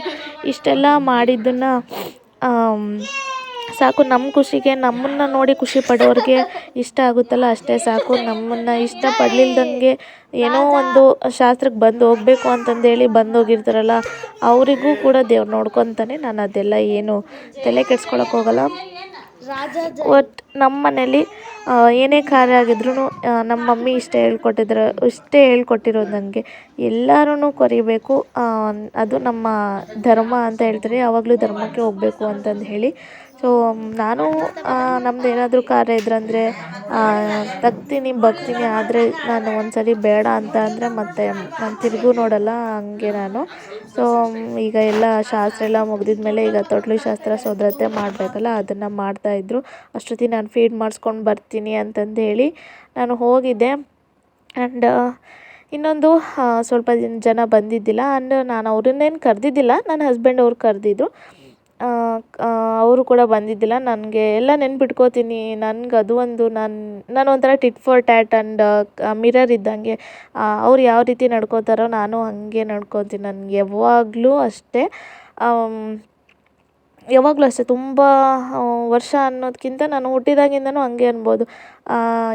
ಇಷ್ಟೆಲ್ಲ ಮಾಡಿದ್ದನ್ನು ಸಾಕು ನಮ್ಮ ಖುಷಿಗೆ, ನಮ್ಮನ್ನು ನೋಡಿ ಖುಷಿ ಪಡೋರಿಗೆ ಇಷ್ಟ ಆಗುತ್ತಲ್ಲ ಅಷ್ಟೇ ಸಾಕು. ನಮ್ಮನ್ನು ಇಷ್ಟಪಡ್ಲಿಲ್ದಂಗೆ ಏನೋ ಒಂದು ಶಾಸ್ತ್ರಕ್ಕೆ ಬಂದು ಹೋಗಬೇಕು ಅಂತಂದೇಳಿ ಬಂದು ಹೋಗಿರ್ತಾರಲ್ಲ, ಅವರಿಗೂ ಕೂಡ ದೇವ್ರು ನೋಡ್ಕೊತಾನೆ. ನಾನು ಅದೆಲ್ಲ ಏನು ತಲೆ ಕೆಡ್ಸ್ಕೊಳಕ್ಕೆ ಹೋಗಲ್ಲ. ಒಟ್ಟು ನಮ್ಮ ಮನೇಲಿ ಏನೇ ಕಾರ್ಯ ಆಗಿದ್ರೂ ನಮ್ಮ ಮಮ್ಮಿ ಇಷ್ಟೇ ಹೇಳ್ಕೊಟ್ಟಿದ್ರು, ಇಷ್ಟೇ ಹೇಳ್ಕೊಟ್ಟಿರೋದು ನನಗೆ ಎಲ್ಲರೂ ಕರಿಬೇಕು ಅದು ನಮ್ಮ ಧರ್ಮ ಅಂತ ಹೇಳ್ತಾರೆ, ಯಾವಾಗಲೂ ಧರ್ಮಕ್ಕೆ ಹೋಗ್ಬೇಕು ಅಂತಂದು ಹೇಳಿ. ಸೊ ನಾನು ನಮ್ದು ಏನಾದರೂ ಕಾರ್ಯ ಇದ್ರಂದರೆ ತಗ್ತೀನಿ ಬಗ್ತೀನಿ ಆದರೆ ನಾನು ಒಂದು ಸರಿ ಬೇಡ ಅಂತ ಅಂದರೆ ಮತ್ತೆ ನಾನು ತಿರುಗೂ ನೋಡಲ್ಲ ಹಂಗೆ ನಾನು. ಸೊ ಈಗ ಎಲ್ಲ ಶಾಸ್ತ್ರ ಎಲ್ಲ ಮುಗ್ದಿದ ಮೇಲೆ ಈಗ ತೊಟ್ಲು ಶಾಸ್ತ್ರ ಸೋದ್ರತೆ ಮಾಡಬೇಕಲ್ಲ, ಅದನ್ನು ಮಾಡ್ತಾಯಿದ್ರು ಅಷ್ಟೊತ್ತಿಗೆ ನಾನು ಫೀಡ್ ಮಾಡಿಸ್ಕೊಂಡು ಬರ್ತೀನಿ ಅಂತಂದು ಹೇಳಿ ನಾನು ಹೋಗಿದ್ದೆ. ಆ್ಯಂಡ್ ಇನ್ನೊಂದು ಸ್ವಲ್ಪ ಜನ ಬಂದಿದ್ದಿಲ್ಲ. ಆ್ಯಂಡ್ ನಾನು ಅವ್ರನ್ನೇನು ಕರೆದಿದ್ದಿಲ್ಲ ನನ್ನ ಹಸ್ಬೆಂಡ್ ಅವ್ರು ಕರೆದಿದ್ರು. ಅವರು ಕೂಡ ಬಂದಿದ್ದಿಲ್ಲ. ನನಗೆ ಎಲ್ಲ ನೆನ್ಪಿಟ್ಕೋತೀನಿ. ನನ್ಗೆ ಅದು ಒಂದು ನಾನು ನಾನು ಒಂಥರ tit for tat and mirror ಇದ್ದಂಗೆ. ಅವ್ರು ಯಾವ ರೀತಿ ನಡ್ಕೋತಾರೋ ನಾನು ಹಾಗೆ ನಡ್ಕೋತೀನಿ. ನನಗೆ ಯಾವಾಗಲೂ ಅಷ್ಟೇ. ಯಾವಾಗಲೂ ಅಷ್ಟೇ. ತುಂಬ ವರ್ಷ ಅನ್ನೋದಕ್ಕಿಂತ ನಾನು ಹುಟ್ಟಿದಾಗಿಂದನೂ ಹಂಗೆ ಅನ್ಬೋದು.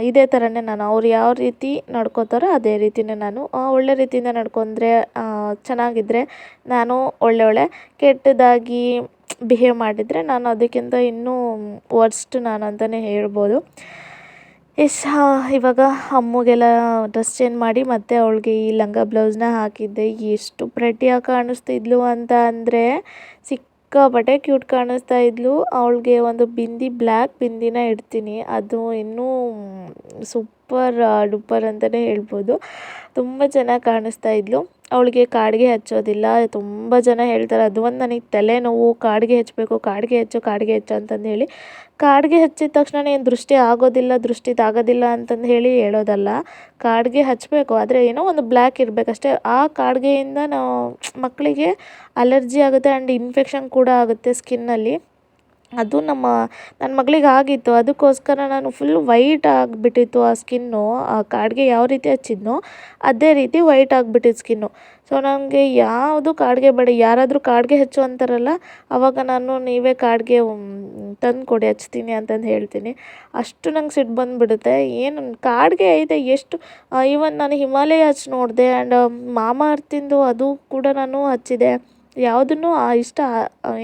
ಇದೇ ಥರನೇ ನಾನು ಅವ್ರು ಯಾವ ರೀತಿ ನಡ್ಕೋತಾರೋ ಅದೇ ರೀತಿನೇ ನಾನು ಒಳ್ಳೆ ರೀತಿಯಿಂದ ನಡ್ಕೊಂಡ್ರೆ ಚೆನ್ನಾಗಿದ್ದರೆ ನಾನು ಒಳ್ಳೆ ಒಳ್ಳೆ. ಕೆಟ್ಟದಾಗಿ ಬಿಹೇವ್ ಮಾಡಿದರೆ ನಾನು ಅದಕ್ಕಿಂತ ಇನ್ನೂ ವರ್ಸ್ಟ್ ನಾನು ಅಂತಲೇ ಹೇಳ್ಬೋದು. ಎಸ್ ಇವಾಗ ಅಮ್ಮಗೆಲ್ಲ ಡ್ರೆಸ್ ಚೇಂಜ್ ಮಾಡಿ ಮತ್ತೆ ಅವಳಿಗೆ ಈ ಲಂಗ ಬ್ಲೌಸ್ನ ಹಾಕಿದ್ದೆ. ಎಷ್ಟು ಪ್ರೆಟಿಯಾಗಿ ಕಾಣಿಸ್ತಿದ್ಲು ಅಂತ ಅಂದರೆ ಸಿಕ್ಕಾಪಟ್ಟೆ ಕ್ಯೂಟ್ ಕಾಣಿಸ್ತಾ ಇದ್ಲು. ಅವಳಿಗೆ ಒಂದು ಬಿಂದಿ ಬ್ಲ್ಯಾಕ್ ಬಿಂದಿನ ಇಡ್ತೀನಿ. ಅದು ಇನ್ನೂ ಸೂಪರ್ ಡೂಪರ್ ಅಂತಲೇ ಹೇಳ್ಬೋದು. ತುಂಬ ಚೆನ್ನಾಗಿ ಕಾಣಿಸ್ತಾ ಇದ್ಲು. ಅವಳಿಗೆ ಕಾಡಿಗೆ ಹಚ್ಚೋದಿಲ್ಲ. ತುಂಬ ಜನ ಹೇಳ್ತಾರೆ, ಅದು ಒಂದು ನನಗೆ ತಲೆನೋವು, ಕಾಡಿಗೆ ಹಚ್ಚಬೇಕು ಕಾಡಿಗೆ ಹಚ್ಚು ಕಾಡಿಗೆ ಹಚ್ಚು ಅಂತಂದು ಹೇಳಿ. ಕಾಡಿಗೆ ಹಚ್ಚಿದ ತಕ್ಷಣ ಏನು ದೃಷ್ಟಿ ಆಗೋದಿಲ್ಲ, ದೃಷ್ಟಿ ತಾಗೋದಿಲ್ಲ ಅಂತಂದು ಹೇಳಿ ಹೇಳೋದಲ್ಲ. ಕಾಡಿಗೆ ಹಚ್ಚಬೇಕು ಆದರೆ ಏನೋ ಒಂದು ಬ್ಲ್ಯಾಕ್ ಇರಬೇಕಷ್ಟೇ. ಆ ಕಾಡಿಗೆಯಿಂದ ನಾವು ಮಕ್ಕಳಿಗೆ ಅಲರ್ಜಿ ಆಗುತ್ತೆ ಆ್ಯಂಡ್ ಇನ್ಫೆಕ್ಷನ್ ಕೂಡ ಆಗುತ್ತೆ ಸ್ಕಿನ್ನಲ್ಲಿ ಅದು ನಮ್ಮ ನನ್ನ ಮಗಳಿಗೆ ಆಗಿತ್ತು. ಅದಕ್ಕೋಸ್ಕರ ನಾನು ಫುಲ್ ವೈಟ್ ಆಗಿಬಿಟ್ಟಿತ್ತು ಆ ಸ್ಕಿನ್ನು ಆ ಕಾಡಿಗೆ ಯಾವ ರೀತಿ ಹಚ್ಚಿದ್ನೋ ಅದೇ ರೀತಿ ವೈಟ್ ಆಗಿಬಿಟ್ಟಿತ್ತು ಸ್ಕಿನ್ನು ಸೊ ನನಗೆ ಯಾವುದು ಕಾಡಿಗೆ ಬೇಡ. ಯಾರಾದರೂ ಕಾಡಿಗೆ ಹಚ್ಚು ಅಂತಾರಲ್ಲ ಆವಾಗ ನಾನು ನೀವೇ ಕಾಡಿಗೆ ತಂದು ಕೊಡಿ ಹಚ್ತೀನಿ ಅಂತಂದು ಹೇಳ್ತೀನಿ. ಅಷ್ಟು ನಂಗೆ ಸಿಟ್ಟು ಬಂದುಬಿಡುತ್ತೆ. ಏನು, ಕಾಡಿಗೆ ಐತೆ ಎಷ್ಟು ಈವನ್ ನಾನು ಹಿಮಾಲಯ ಹಚ್ಚಿ ನೋಡಿದೆ. ಆ್ಯಂಡ್ ಮಾಮಾ ಅರ್ತಿಂದು ಅದು ಕೂಡ ನಾನು ಹಚ್ಚಿದೆ. ಯಾವುದನ್ನು ಇಷ್ಟ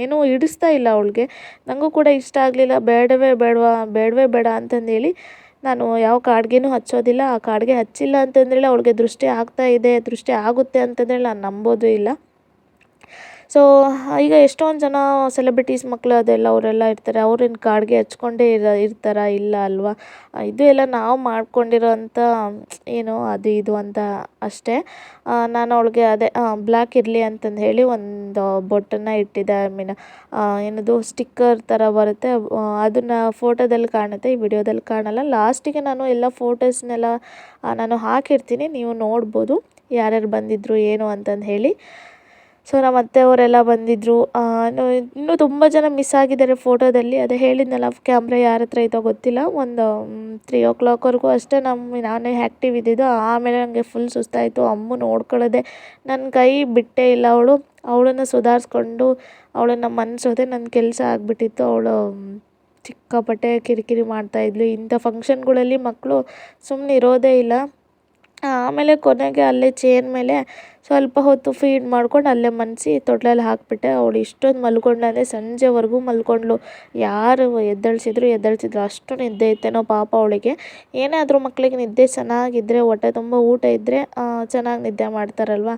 ಏನೂ ಹಿಡಿಸ್ತಾ ಇಲ್ಲ ಅವಳಿಗೆ. ನನಗೂ ಕೂಡ ಇಷ್ಟ ಆಗಲಿಲ್ಲ, ಬೇಡವೇ ಬೇಡವಾ, ಬೇಡವೇ ಬೇಡ ಅಂತಂದೇಳಿ ನಾನು ಯಾವ ಕಾಡಿಗೆನೂ ಹಚ್ಚೋದಿಲ್ಲ. ಆ ಕಾಡಿಗೆ ಹಚ್ಚಿಲ್ಲ ಅಂತಂದೇಳಿ ಅವಳಿಗೆ ದೃಷ್ಟಿ ಆಗ್ತಾ ಇದೆ, ದೃಷ್ಟಿ ಆಗುತ್ತೆ ಅಂತಂದೇಳಿ ನಾನು ನಂಬೋದೂ ಇಲ್ಲ. ಸೊ ಈಗ ಎಷ್ಟೊಂದು ಜನ ಸೆಲೆಬ್ರಿಟೀಸ್ ಮಕ್ಕಳು ಅದೆಲ್ಲ ಅವರೆಲ್ಲ ಇರ್ತಾರೆ. ಅವ್ರೇನು ಕಾಡ್ಗೆ ಹಚ್ಕೊಂಡೇ ಇರ, ಇರ್ತಾರ, ಇಲ್ಲ ಅಲ್ವಾ? ಇದು ಎಲ್ಲ ನಾವು ಮಾಡ್ಕೊಂಡಿರೋಂಥ ಏನು ಅದು ಇದು ಅಂತ ಅಷ್ಟೇ. ನಾನು ಅವಳಿಗೆ ಅದೇ ಬ್ಲ್ಯಾಕ್ ಇರಲಿ ಅಂತಂದು ಹೇಳಿ ಒಂದು ಬೊಟ್ಟನ್ನು ಇಟ್ಟಿದ್ದೆ ಐ ಮೀನ್ ಏನದು ಸ್ಟಿಕ್ಕರ್ ಥರ ಬರುತ್ತೆ. ಅದನ್ನು ಫೋಟೋದಲ್ಲಿ ಕಾಣುತ್ತೆ. ಈ ವಿಡಿಯೋದಲ್ಲಿ ಕಾಣಲ್ಲ. ಲಾಸ್ಟಿಗೆ ನಾನು ಎಲ್ಲ ಫೋಟೋಸ್ನೆಲ್ಲ ನಾನು ಹಾಕಿರ್ತೀನಿ. ನೀವು ನೋಡ್ಬೋದು ಯಾರ್ಯಾರು ಬಂದಿದ್ರು, ಏನು ಅಂತಂದು ಹೇಳಿ. ಸೊ ನಮ್ಮ ಅತ್ತೆಯವರೆಲ್ಲ ಬಂದಿದ್ದರು ಇನ್ನೂ ತುಂಬ ಜನ ಮಿಸ್ ಆಗಿದ್ದಾರೆ ಫೋಟೋದಲ್ಲಿ ಅದೇ ಹೇಳಿದ್ನಲ್ಲ ಕ್ಯಾಮ್ರಾ ಯಾರ ಹತ್ರ ಇದೋ ಗೊತ್ತಿಲ್ಲ. ಒಂದು ತ್ರೀ ಓ ಕ್ಲಾಕ್ವರೆಗೂ ಅಷ್ಟೇ ನಮ್ಮ ನಾನೇ ಆ್ಯಕ್ಟಿವ್ ಇದ್ದಿದ್ದು. ಆಮೇಲೆ ನನಗೆ ಫುಲ್ ಸುಸ್ತಾಯಿತು. ಅಮ್ಮ ನೋಡ್ಕೊಳ್ಳೋದೆ ನನ್ನ ಕೈ ಬಿಟ್ಟೇ ಇಲ್ಲ ಅವಳು. ಅವಳನ್ನು ಸುಧಾರಿಸ್ಕೊಂಡು, ಅವಳನ್ನು ಮನಸೋದೆ ನನ್ನ ಕೆಲಸ ಆಗಿಬಿಟ್ಟಿತ್ತು. ಅವಳು ಸಿಕ್ಕಾಪಟ್ಟೆ ಕಿರಿಕಿರಿ ಮಾಡ್ತಾಯಿದ್ಲು ಇಂಥ ಫಂಕ್ಷನ್ಗಳಲ್ಲಿ ಮಕ್ಕಳು ಸುಮ್ಮನೆ ಇರೋದೇ ಇಲ್ಲ. ಆಮೇಲೆ ಕೊನೆಗೆ ಅಲ್ಲೇ ಚೇರ್ ಮೇಲೆ ಸ್ವಲ್ಪ ಹೊತ್ತು ಫೀಡ್ ಮಾಡ್ಕೊಂಡು ಅಲ್ಲೇ ಮನಸಿ ತೊಟ್ಲಲ್ಲಿ ಹಾಕಿಬಿಟ್ಟೆ. ಅವಳು ಇಷ್ಟೊಂದು ಮಲ್ಕೊಂಡಂದರೆ ಸಂಜೆವರೆಗೂ ಮಲ್ಕೊಂಡ್ಳು. ಯಾರು ಎದ್ದೇಳ್ಸಿದ್ರು ಎದ್ದೇಳ್ಸಿದ್ರು. ಅಷ್ಟು ನಿದ್ದೆ ಇತ್ತೇನೋ ಪಾಪ ಅವಳಿಗೆ. ಏನೇ ಆದರೂ ಮಕ್ಕಳಿಗೆ ನಿದ್ದೆ ಚೆನ್ನಾಗಿದ್ದರೆ ಹೊಟ್ಟೆ ತುಂಬ ಊಟ ಇದ್ದರೆ ಚೆನ್ನಾಗಿ ನಿದ್ದೆ ಮಾಡ್ತಾರಲ್ವ?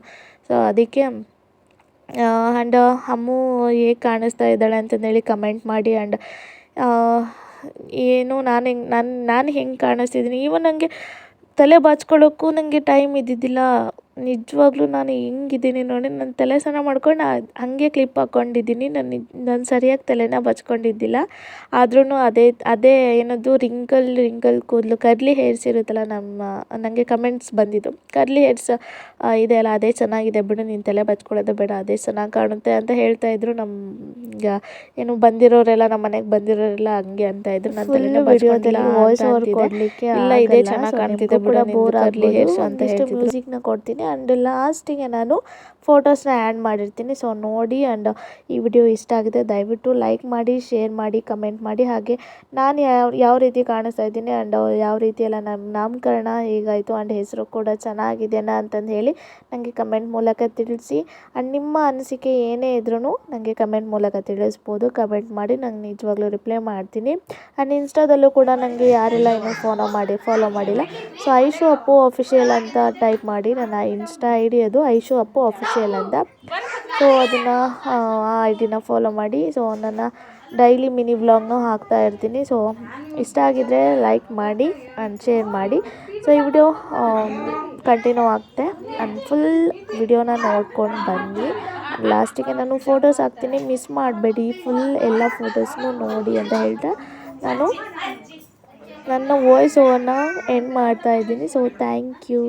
ಸೊ ಅದಕ್ಕೆ ಆ್ಯಂಡ್ ಅಮ್ಮು ಹೇಗೆ ಕಾಣಿಸ್ತಾ ಇದ್ದಾಳೆ ಅಂತಂದೇಳಿ ಕಮೆಂಟ್ ಮಾಡಿ ಆ್ಯಂಡ್ ಏನು ನಾನು ಹೆಂಗೆ, ನಾನು ನಾನು ಹೆಂಗೆ ಕಾಣಿಸ್ತಿದ್ದೀನಿ? ಈವನ್ ನನಗೆ ತಲೆ ಬಾಚ್ಕೊಳ್ಳೋಕ್ಕೂ ನನಗೆ ಟೈಮ್ ಇದ್ದಿದ್ದಿಲ್ಲ. ನಿಜವಾಗ್ಲೂ ನಾನು ಹೆಂಗಿದ್ದೀನಿ ನೋಡಿ ನನ್ನ ತಲೆ ಸ್ನಾನ ಮಾಡ್ಕೊಂಡು ಹಾಗೆ ಕ್ಲಿಪ್ ಹಾಕ್ಕೊಂಡಿದ್ದೀನಿ ನಾನು ನಾನು ಸರಿಯಾಗಿ ತಲೆನ ಬಚ್ಕೊಂಡಿದ್ದಿಲ್ಲ. ಆದ್ರೂ ಅದೇ ಅದೇ ಏನದು ರಿಂಕಲ್ ರಿಂಕಲ್ ಕೂದಲು ಕರ್ಲಿ ಹೇರ್ಸ್ ಇರುತ್ತಲ್ಲ ನಮ್ಮ ನನಗೆ ಕಮೆಂಟ್ಸ್ ಬಂದಿದ್ದು. ಕರ್ಲಿ ಹೇರ್ಸ್ ಇದೆ ಅಲ್ಲ ಅದೇ ಚೆನ್ನಾಗಿದೆ ಬಿಡು ನೀನು ತಲೆ ಬಚ್ಕೊಳ್ಳೋದು ಬೇಡ ಅದೇ ಚೆನ್ನಾಗಿ ಕಾಣುತ್ತೆ ಅಂತ ಹೇಳ್ತಾ ಇದ್ರು ನಮ್ಮ ಏನು ಬಂದಿರೋರೆಲ್ಲ ನಮ್ಮ ಮನೆಗೆ ಬಂದಿರೋರೆಲ್ಲ ಹಂಗೆ ಅಂತ ಇದ್ರು. ನಾನು ತಲೆನೇ ಬಚ್ಕೊಂಡಿಲ್ಲ ವಾಯ್ಸ್ ಓವರ್ ಅಂತಿದ್ದೆ. ಇಲ್ಲ ಇದೇ ಚೆನ್ನಾಗಿ ಕಾಣ್ತಿದೆ ಬಿಡು ಬೋರ್ ಆಗಲಿ ಹೇರ್ಸ್ ಅಂತ ಹೇಳ್ತಿದ್ರು. ಮ್ಯೂಸಿಕ್ನ ಕೊಡ್ತೀನಿ. ಆ್ಯಂಡ್ ಲಾಸ್ಟಿಗೆ ನಾನು ಫೋಟೋಸ್ನ ಆ್ಯಡ್ ಮಾಡಿರ್ತೀನಿ. ಸೊ ನೋಡಿ ಆ್ಯಂಡ್ ಈ ವಿಡಿಯೋ ಇಷ್ಟ ಆಗಿದೆ, ದಯವಿಟ್ಟು ಲೈಕ್ ಮಾಡಿ ಶೇರ್ ಮಾಡಿ ಕಮೆಂಟ್ ಮಾಡಿ. ಹಾಗೆ ನಾನು ಯಾವ ಯಾವ ರೀತಿ ಕಾಣಿಸ್ತಾ ಇದ್ದೀನಿ ಆ್ಯಂಡ್ ಯಾವ ರೀತಿ ಎಲ್ಲ ನಮ್ಮ ನಾಮಕರಣ ಹೇಗಾಯಿತು ಆ್ಯಂಡ್ ಹೆಸರು ಕೂಡ ಚೆನ್ನಾಗಿದೆಯಾ ಅಂತಂದು ಹೇಳಿ ನನಗೆ ಕಮೆಂಟ್ ಮೂಲಕ ತಿಳಿಸಿ. ಆ್ಯಂಡ್ ನಿಮ್ಮ ಅನಿಸಿಕೆ ಏನೇ ಇದ್ರೂ ನನಗೆ ಕಮೆಂಟ್ ಮೂಲಕ ತಿಳಿಸ್ಬೋದು. ಕಮೆಂಟ್ ಮಾಡಿ ನಂಗೆ ನಿಜವಾಗ್ಲೂ ರಿಪ್ಲೈ ಮಾಡ್ತೀನಿ. ಆ್ಯಂಡ್ ಇನ್ಸ್ಟಾದಲ್ಲೂ ಕೂಡ ನನಗೆ ಯಾರೆಲ್ಲ ಇನ್ನೂ ಫಾಲೋ ಮಾಡಿ ಫಾಲೋ ಮಾಡಿಲ್ಲ. ಸೊ ಐಶು ಅಪ್ಪು ಅಫಿಷಿಯಲ್ ಅಂತ ಟೈಪ್ ಮಾಡಿ ನನ್ನ ಇನ್ಸ್ಟಾ ಐ ಡಿ ಅದು ಐಶು ಅಪ್ಪು ಅಫಿಷಿಯಲ್ ಅಂತ. ಸೊ ಅದನ್ನು, ಆ ಐ ಡಿನ ಫಾಲೋ ಮಾಡಿ. ಸೊ ನನ್ನ ಡೈಲಿ ಮಿನಿ ವ್ಲಾಗ್ನು ಹಾಕ್ತಾ ಇರ್ತೀನಿ. ಸೊ ಇಷ್ಟ ಆಗಿದ್ದರೆ ಲೈಕ್ ಮಾಡಿ ಆ್ಯಂಡ್ ಶೇರ್ ಮಾಡಿ. ಸೊ ಈ ವಿಡಿಯೋ ಕಂಟಿನ್ಯೂ ಆಗುತ್ತೆ ಆ್ಯಂಡ್ ಫುಲ್ ವಿಡಿಯೋನ ನೋಡ್ಕೊಂಡು ಬನ್ನಿ. ಲಾಸ್ಟಿಗೆ ನಾನು ಫೋಟೋಸ್ ಹಾಕ್ತೀನಿ. ಮಿಸ್ ಮಾಡಬೇಡಿ. ಫುಲ್ ಎಲ್ಲ ಫೋಟೋಸ್ನು ನೋಡಿ ಅಂತ ಹೇಳ್ತಾ ನಾನು ನನ್ನ ವಾಯ್ಸ್ ಓವರ್ನ ಎಂಡ್ ಮಾಡ್ತಾ ಇದ್ದೀನಿ. So thank you